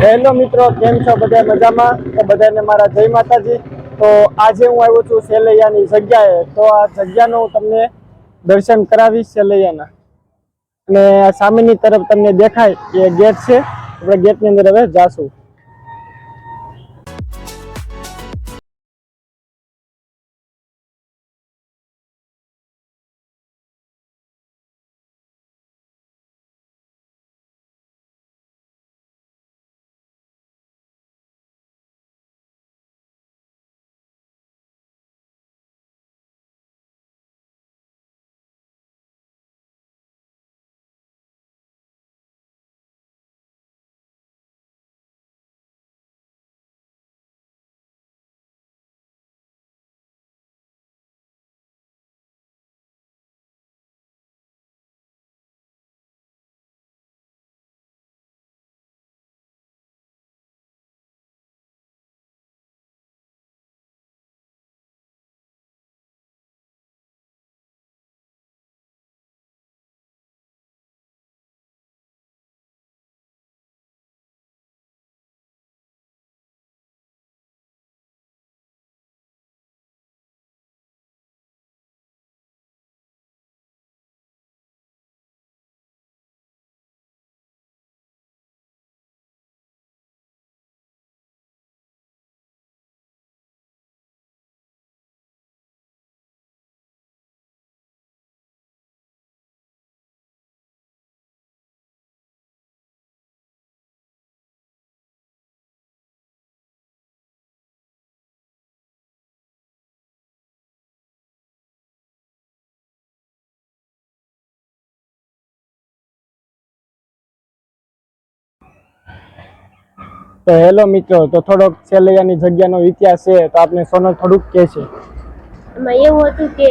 Hello મિત્રો, કેમ છો? બધા મજામાં? તો બધાને મારા જય માતાજી. તો આજે હું આવ્યો છું સેલૈયાની જગ્યાએ. તો આ જગ્યાનું હું તમને દર્શન કરાવીશ સેલૈયાના અને આ સામેની તરફ તમને દેખાય એ ગેટ છે. આપણે ગેટની અંદર હવે જાશું. તો હેલો મિત્રો, તો થોડોક સેલૈયાની જગ્યાનો ઇતિહાસ છે તો આપણે સોનલ થોડુંક કહે છે. એમાં એવું હતું કે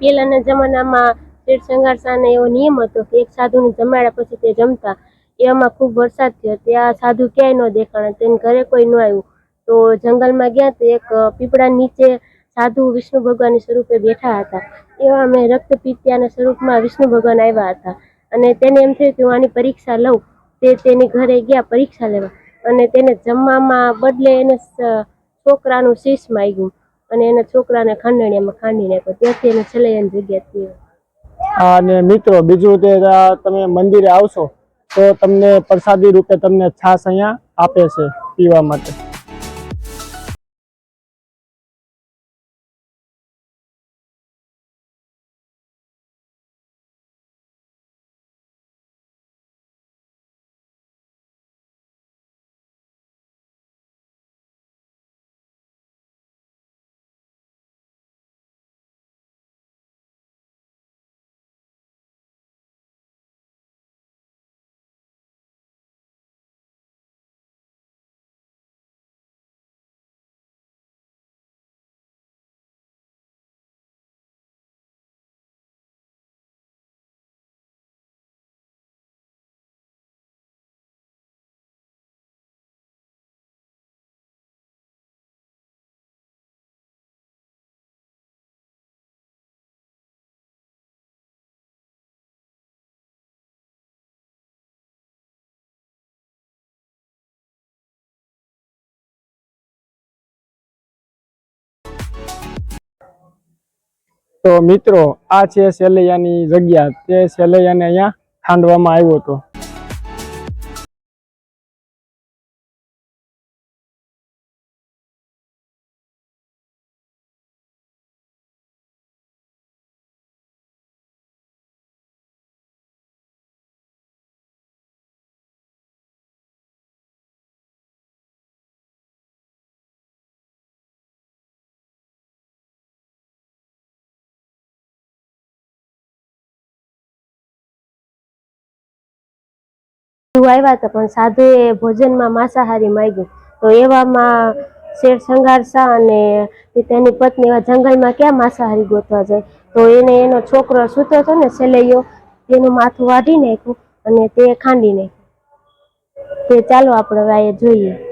પહેલાના જમાનામાં શેઠ સંઘારસાને એવો નિયમ હતો કે એક સાધુને જમાડ્યા પછી તે જમતા. એમાં ખૂબ વરસાદ થયો ત્યાં સાધુ ક્યાંય ન દેખાણા, તેને ઘરે કોઈ ન આવ્યું. તો જંગલમાં ગયા તો એક પીપળા નીચે સાધુ વિષ્ણુ ભગવાનની સ્વરૂપે બેઠા હતા. એવા અમે રક્તપિત્યાના સ્વરૂપમાં વિષ્ણુ ભગવાન આવ્યા હતા. અને તેને એમ થયું કે હું આની પરીક્ષા લઉં. તે તેની ઘરે ગયા પરીક્ષા લેવા. અને તેને જમવામાં બદલે એને છોકરાનું શીશ માગ્યું અને એના છોકરાને ખાંડણીયામાં ખાંડી નાખ્યો. ત્યાંથી એને છેલ્લે એની જગ્યા અને મિત્રો, બીજું તે તમે મંદિરે આવશો તો તમને પ્રસાદી રૂપે તમને છાશ અહીંયા આપે છે પીવા માટે. તો મિત્રો આ છે સેલૈયાની જગ્યા. તે સેલૈયાને અહીંયા ખાંડવામાં આવ્યો હતો. આવ્યા હતા, પણ સાધુએ ભોજનમાં માંસાહારી માંગ્યું તો એવામાં શેર સંઘારસા અને તેની પત્ની એવા જંગલમાં ક્યાં માંસાહારી ગોતવા જાય? તો એને એનો છોકરો સૂતો હતો ને, સેલૈયો, તેનું માથું વાઢી નાખ્યું અને તે ખાંડી નાખ્યું. તે ચાલો આપણે વાયે જોઈએ.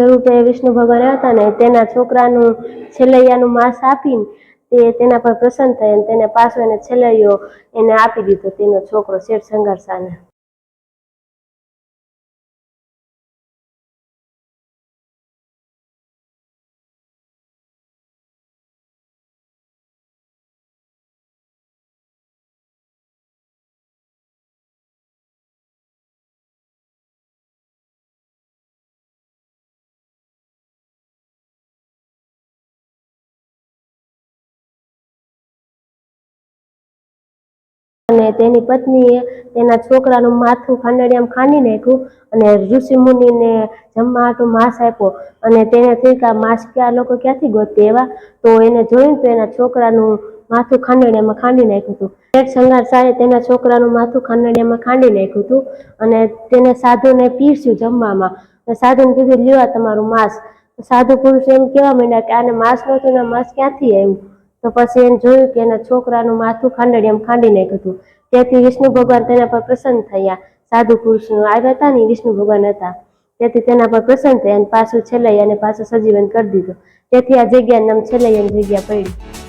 સ્વરૂપે વિષ્ણુ ભગવાન હતા ને તેના છોકરાનું છેલૈયાનું માંસ આપીને તે તેના પર પ્રસન્ન થઈ અને તેને પાછો એને છેલૈયો એને આપી દીધો. તેનો છોકરો શેઠ સંઘર્ષાને. તેની પત્નીએ તેના છોકરાનું માથું ખાંડડિયામાં ખાંડી નાખ્યું અને ઋષિ મુનિને જમવા હાટું માંસ આપ્યો. અને તેને થયું કે આ માંસ આ લોકો ક્યાંથી ગોતે એવા? તો એને જોયું તો એના છોકરાનું માથું ખાંડડિયામાં ખાંડી નાખ્યું હતું. શેઠ શંગાર શાહે તેના છોકરાનું માથું ખાંડડિયામાં ખાંડી નાખ્યું હતું અને તેને સાધુને પીરસ્યું જમવામાં. સાધુને કીધું, લ્યો તમારું માંસ. સાધુ પુરુષ એમ કહેવા માંડ્યા કે, આને માંસ નહોતું ને માંસ ક્યાંથી આવ્યું? તો પછી એને જોયું કે એના છોકરાનું માથું ખાંડડિયામાં ખાંડી નાખ્યું હતું. તેથી વિષ્ણુ ભગવાન તેના પર પ્રસન્ન થયા. સાધુ પુરુષનું આવ્યા હતા ને વિષ્ણુ ભગવાન હતા. તેથી તેના પર પ્રસન્ન થયા અને પાછું છેલ્લે અને પાછું સજીવન કરી દીધું. તેથી આ જગ્યાનું નામ છેલ્લાઈ જગ્યા પડી.